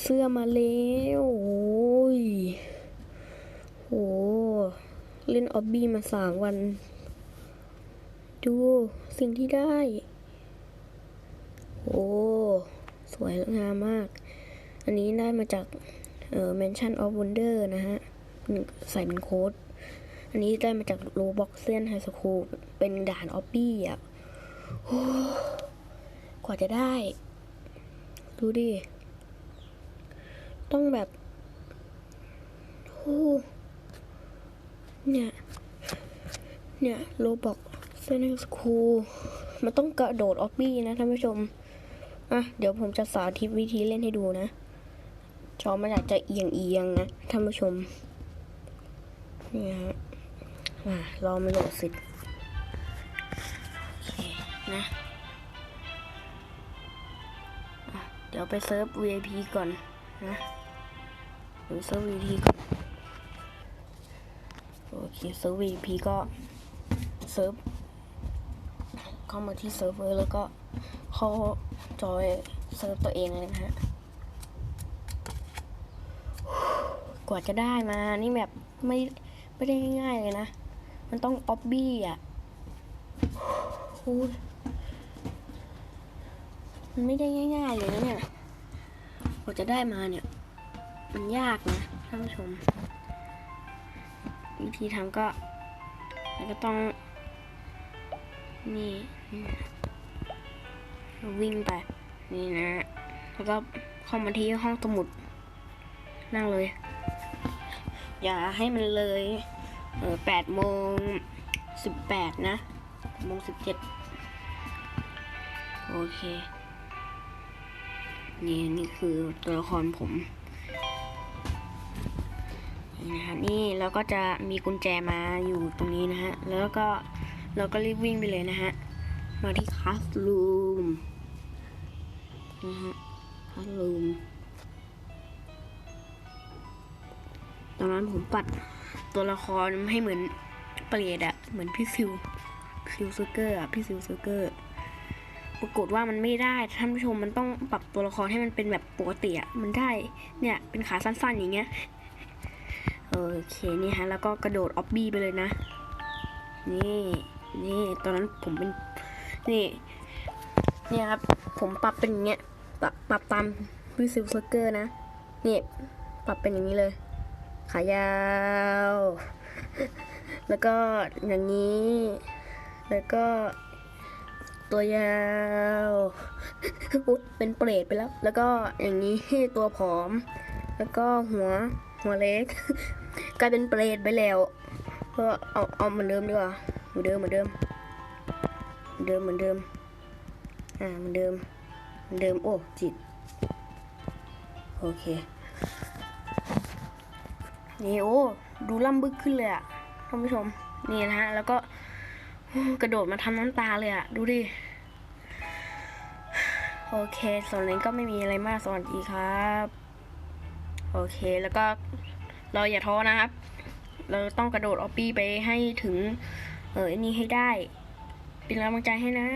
เสื้อมาแล้วโอ้ยโหเล่นออบบี้มาสามวัน ดูสิ่งที่ได้โอ้สวยงามมาก อันนี้ได้มาจากเอ่อ Mansion of Wonder นะฮะ ใส่เป็นโค้ด อันนี้ได้มาจากโลบ็อกเซียนไฮสคูลเป็นด่านออบบี้อะกว่าจะได้ ดูดิ ต้องแบบโอ้เนี่ย เนี่ยโลบอกเซนสคูลมันต้องกระโดดออบบี้นะท่านผู้ชม อะ เดี๋ยวผมจะสาธิตวิธีเล่นให้ดูนะ จอมันอาจจะเอียงเอียงๆนะท่านผู้ชม นี่ฮะอะรอมันโหลดเสร็จนะะเดี๋ยวไปเซิร์ฟ VIP ก่อน นะเดี๋ยวเซิร์ฟ VIP ก่อนโอเคเซิร์ฟ VIP ก็เซิร์ฟเข้ามาที่เซิร์ฟเวอร์แล้วก็เข้าจอยเซิร์ฟตัวเองเลยนะฮะกว่าจะได้มานี่แบบไม่ไม่ได้ง่ายๆเลยนะ มันต้องออบบี้อะมันไม่ได้ง่ายๆเลยนะเนี่ย กว่าจะได้มาเนี่ย มันยากนะท่านผู้ชม วิธีทำก็แล้วก็ต้องนี่นี่วิ่งไป นี่นะ แล้วก็เข้ามาที่ห้องสมุด นั่งเลย อย่าให้มันเลยเออแปดโมงสิบแปดนะโมงสิบเจ็ดโอเค นี่นี่คือตัวละครผมนี่นะฮะนี่เราก็จะมีกุญแจมาอยู่ตรงนี้นะฮะ แล้วก็เราก็รีบวิ่งไปเลยนะฮะ มาที่คัสลูมนะฮะคัสลูมตอนนั้นผมปัดตัวละครให้เหมือนเปรตอะเหมือนพี่ซิวซิวซูเกอร์อะพี่ซิวซูเกอร์ ปรากฏว่ามันไม่ได้ท่านผู้ชมมันต้องปรับตัวละครให้มันเป็นแบบปกติอะมันได้เนี่ยเป็นขาสั้นๆอย่างเงี้ยโอเคนี่ฮะแล้วก็กระโดดออบบี้ไปเลยนะ นี่นี่ตอนนั้นผมเป็นนี่เนี่ยครับผมปรับเป็นอย่างเงี้ยปรับปรับตามพี่ซิวซูเกอร์นะนี่ปรับเป็นอย่างนี้เลย ขายาว แล้วก็อย่างนี้ แล้วก็ ตัวยาวอุ๊ยเป็นเปรตไปแล้ว แล้วก็อย่างนี้ตัวผอม แล้วก็หัวหัวเล็ก กลายเป็นเปรตไปแล้วก็เอาเอาเหมือนเดิมดีกว่าเหมือนเดิมเหมือนเดิมเหมือนเดิมเหมือนเดิม อ่าเหมือนเดิมเหมือนเดิม โอ้ จิต โอเค นี่โอ้ ดูล่ำบึกขึ้นเลยอะท่านผู้ชม นี่นะฮะ แล้วก็ กระโดดมาทำน้ำตาเลยอะดูดิ โอเค ส่วนนี้ก็ไม่มีอะไรมากสวัสดีครับ โอเคแล้วก็เราอย่าท้อนะครับ เราต้องกระโดดออปปี้ไปให้ถึง เออนนี้ให้ได้ เป็นกำลังใจให้นะ